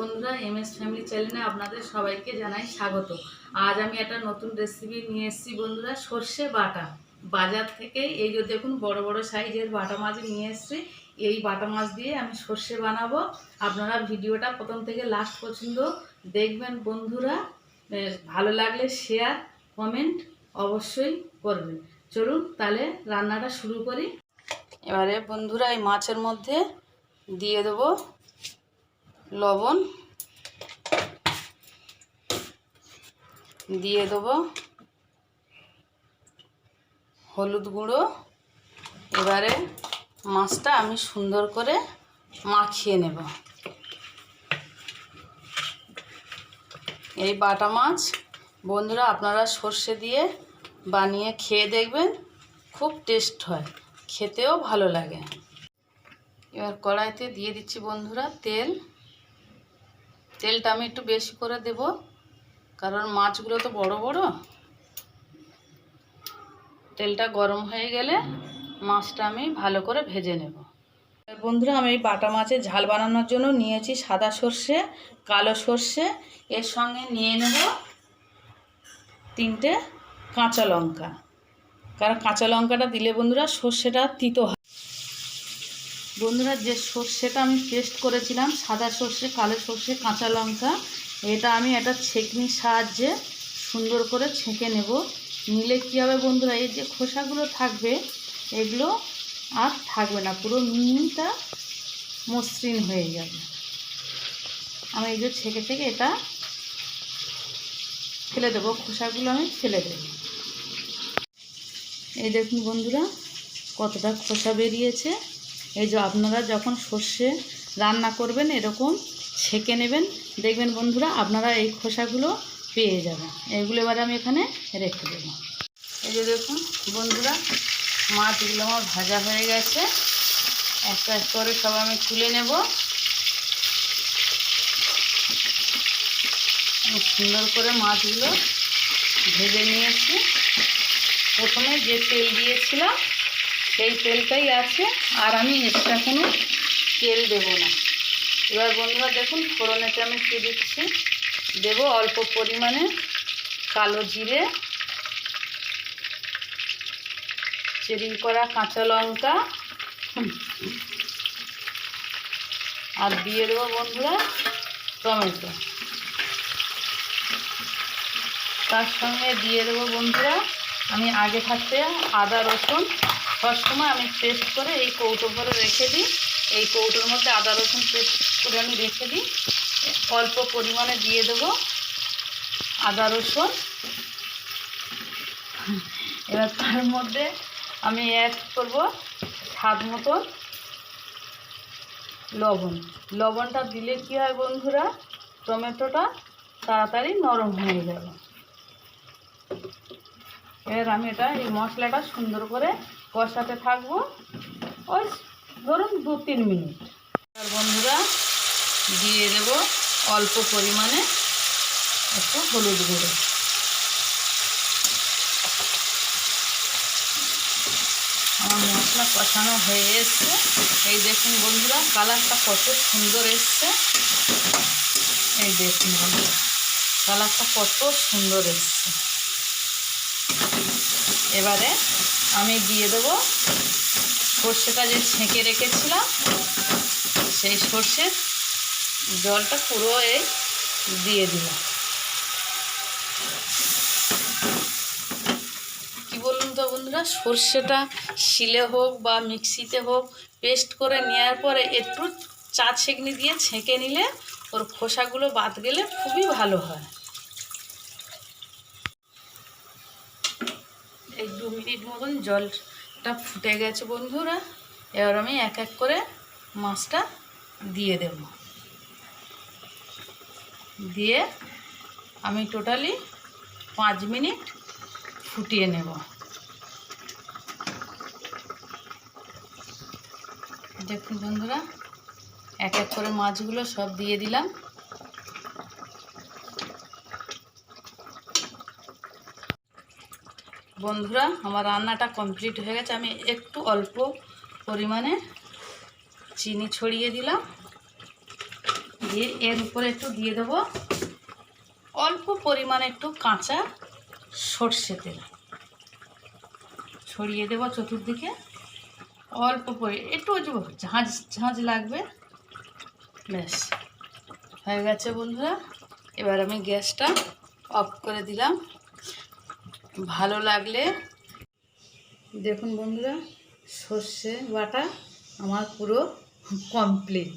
বন্ধুরা M S family চ্যানেলে আপনাদের সবাইকে জানাই স্বাগত। আজ আমি একটা নতুন রেসিপি নিয়ে এসেছি বন্ধুরা, সর্ষে বাটা। বাজার থেকে এই যে দেখুন, বড় বড় সাইজের বাটা মাছ নিয়ে এসেছি। এই বাটা মাছ দিয়ে আমি সর্ষে বানাবো। আপনারা ভিডিওটা প্রথম থেকে লাস্ট পর্যন্ত দেখবেন বন্ধুরা। ভালো লাগলে শেয়ার কমেন্ট অবশ্যই করবেন। চলুন তাহলে রান্নাটা শুরু করি। এবারে বন্ধুরা, এই মাছের মধ্যে দিয়ে দেবো লবণ দিয়ে দেবো হলুদ গুঁড়ো। এবারে মাছটা আমি সুন্দর করে মাখিয়ে নেব। এই বাটা মাছ বন্ধুরা আপনারা সর্ষে দিয়ে বানিয়ে খেয়ে দেখবেন, খুব টেস্ট হয়, খেতেও ভালো লাগে। এবার কড়াইতে দিয়ে দিচ্ছি বন্ধুরা তেল। তেলটা আমি একটু বেশি করে দেব, কারণ মাছগুলো তো বড় বড়। তেলটা গরম হয়ে গেলে মাছটা আমি ভালো করে ভেজে নেব। বন্ধুরা, আমি এই বাটা মাছের ঝাল বানানোর জন্য নিয়েছি সাদা সর্ষে, কালো সর্ষে, এর সঙ্গে নিয়ে নেব তিনটে কাঁচা লঙ্কা। কারণ কাঁচা লঙ্কাটা দিলে বন্ধুরা সর্ষেটা তিতো হয়। বন্ধুরা, যে সর্ষেটা আমি পেস্ট করেছিলাম, সাদা সর্ষে, কালো সর্ষে, কাঁচা লঙ্কা, এটা আমি একটা ছেঁকনির সাহায্যে সুন্দর করে ছেঁকে নেব। নিলে কী হবে বন্ধুরা, এই যে খোসাগুলো থাকবে, এগুলো আর থাকবে না, পুরো মিহিটা মসৃণ হয়ে যাবে। আমি এই যে ছেঁকে থেকে এটা ফেলে দেবো, খোসাগুলো আমি ফেলে দেবো। এই দেখুন বন্ধুরা, কতটা খোসা বেরিয়েছে। এই যে আপনারা যখন সর্ষে রান্না করবেন, এরকম ছেঁকে নেবেন, দেখবেন বন্ধুরা আপনারা এই খোসাগুলো পেয়ে যাবেন। এগুলো এবারে আমি এখানে রেখে দেবো। এই যে দেখুন বন্ধুরা, মাছগুলো আমার ভাজা হয়ে গেছে। একটা এক করে সব আমি তুলে নেব। সুন্দর করে মাছগুলো ভেজে নিয়েছি। প্রথমে যে তেল দিয়েছিলাম সেই তেলটাই আছে, আর আমি এক্সট্রা কোনো তেল দেব না। এবার বন্ধুরা দেখুন, ফোড়নেতে আমি কী দিচ্ছি? দেব অল্প পরিমাণে কালো জিরে, চেরি করা কাঁচা লঙ্কা আর দিয়ে দেবো বন্ধুরা টমেটো। তার সঙ্গে দিয়ে দেবো বন্ধুরা, আমি আগে থাকতে আদা রসুন সবসময় আমি পেস্ট করে এই কৌটো করে রেখে দিই। এই কৌটোর মধ্যে আদা রসুন পেস্ট করে আমি রেখে দিই। অল্প পরিমাণে দিয়ে দেবো আদা রসুন। এবার তার মধ্যে আমি অ্যাড করব স্বাদ মতো লবণ। লবণটা দিলে কি হয় বন্ধুরা? টমেটোটা তাড়াতাড়ি নরম হয়ে যাবে। এবার আমি এটা এই মশলাটা সুন্দর করে কষাতে থাকব। ওই ধরুন দু তিন মিনিট। আর বন্ধুরা, দিয়ে দেব অল্প পরিমাণে একটু হলুদ গুঁড়ো। আমার মশলা কষানো হয়ে এসছে। এই দেখুন বন্ধুরা, কালারটা কত সুন্দর এসছে। এই দেখুন বন্ধুরা, কালারটা কত সুন্দর এসছে। এবারে আমি দিয়ে দেবো। সর্ষেটা যে ছেঁকে রেখেছিলাম, সেই সর্ষের জলটা পুরো এই দিয়ে দিলাম। কি বলুন তো বন্ধুরা, সর্ষেটা শিলে হোক বা মিক্সিতে হোক, পেস্ট করে নেওয়ার পরে একটু চা ছেঁকনি দিয়ে ছেঁকে নিলে ওর খোসাগুলো বাদ গেলে খুবই ভালো হয়। এই দু মিনিট মতন জলটা ফুটে গেছে বন্ধুরা। এবার আমি এক এক করে মাছটা দিয়ে দেব। দিয়ে আমি টোটালি পাঁচ মিনিট ফুটিয়ে নেব। দেখুন বন্ধুরা, এক এক করে মাছগুলো সব দিয়ে দিলাম। বন্ধুরা, আমার রান্নাটা কমপ্লিট হয়ে গেছে। আমি একটু অল্প পরিমাণে চিনি ছড়িয়ে দিলাম। দিয়ে এর উপরে একটু দিয়ে দেবো। অল্প পরিমাণে একটু কাঁচা সর্ষে তেল। ছড়িয়ে দেবো চতুর্দিকে। অল্প পরি, একটু ঝাঁঝ ঝাঁঝ লাগবে। ব্যাস, হয়ে গেছে বন্ধুরা। এবার আমি গ্যাসটা অফ করে দিলাম। ভালো লাগলে। দেখুন বন্ধুরা সর্ষে বাটা আমার পুরো কমপ্লিট